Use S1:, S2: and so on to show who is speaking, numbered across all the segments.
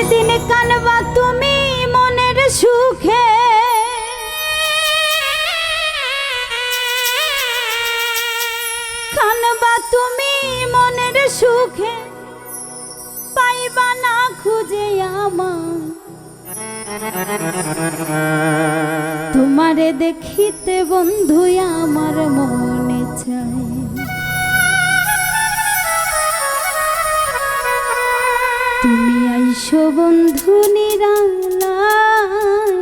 S1: একদিন কানবা তুমি মনের সুখে। কানবা তুমি মনের সুখে, পাইবা না খুঁজে আমার। তোমারে দেখিতে বন্ধু আমার মনে চায়। তুমি আইসো বন্ধু নিরালায়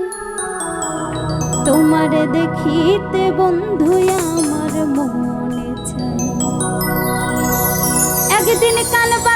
S1: তোমারে দেখিতে বন্ধু আমার মনে চায়। একদিন কানবা